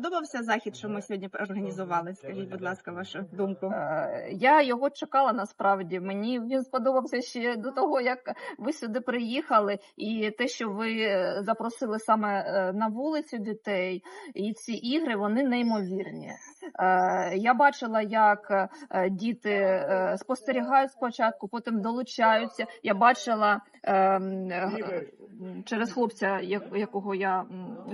сподобався захід, що ми сьогодні організували? Скажіть, будь ласка, вашу думку. Е, Я його чекала насправді. Мені він сподобався ще до того, як ви сюди приїхали, і те, що ви е, запросили саме е, на вулицю дітей, і ці ігри вони неймовірні. Я бачила, як діти спостерігають спочатку, потім долучаються. Я бачила ем, через хлопця, якого я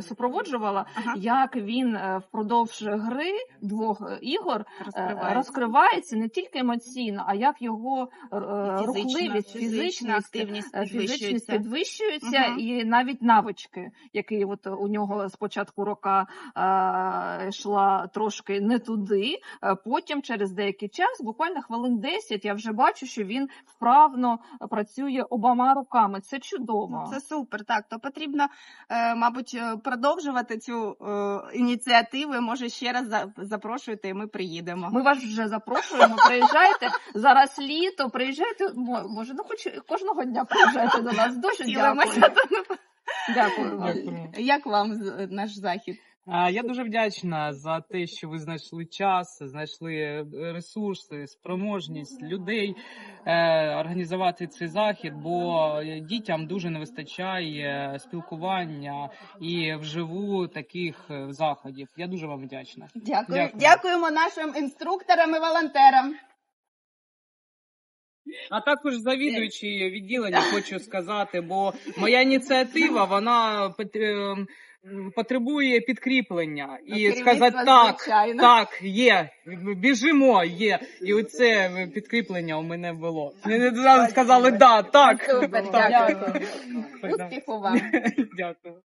супроводжувала, Ага. як він е, впродовж гри двох е, ігор е, Розкривається. розкривається не тільки емоційно, а як його Фізична- фізичність, фізична активність фізичність підвищується. підвищується, Мгм. і навіть навички, які от у нього з початку рока йшла трошки не туди. Потім, через деякий час, буквально хвилин 10, я вже бачу, що він вправно працює обома руками. Це чудово. Це супер. Так, то потрібно, мабуть, продовжувати цю е, ініціативу. Може, ще раз за- запрошуйте, і ми приїдемо. Ми вас вже запрошуємо. Приїжджайте зараз літо. Приїжджайте. мо- Може, ну хоч кожного дня приїжджайте до нас. Дуже дякую. Дякую вам. Дякую. Як вам наш захід? Я дуже вдячна за те, що ви знайшли час, знайшли е, ресурси, спроможність людей е, організувати цей захід, бо е, дітям дуже не вистачає спілкування і вживу таких заходів. Я дуже вам вдячна. Дякую. Дякую. Дякуємо нашим інструкторам і волонтерам. А також завідуючи відділення хочу сказати, бо моя ініціатива вона ем, потребує підкріплення і сказати так. звичайно. Так, є, біжимо, є. І оце підкріплення у мене було. Мені сказали да, так. Супер, Так. дякую. Успіху вам. Дякую.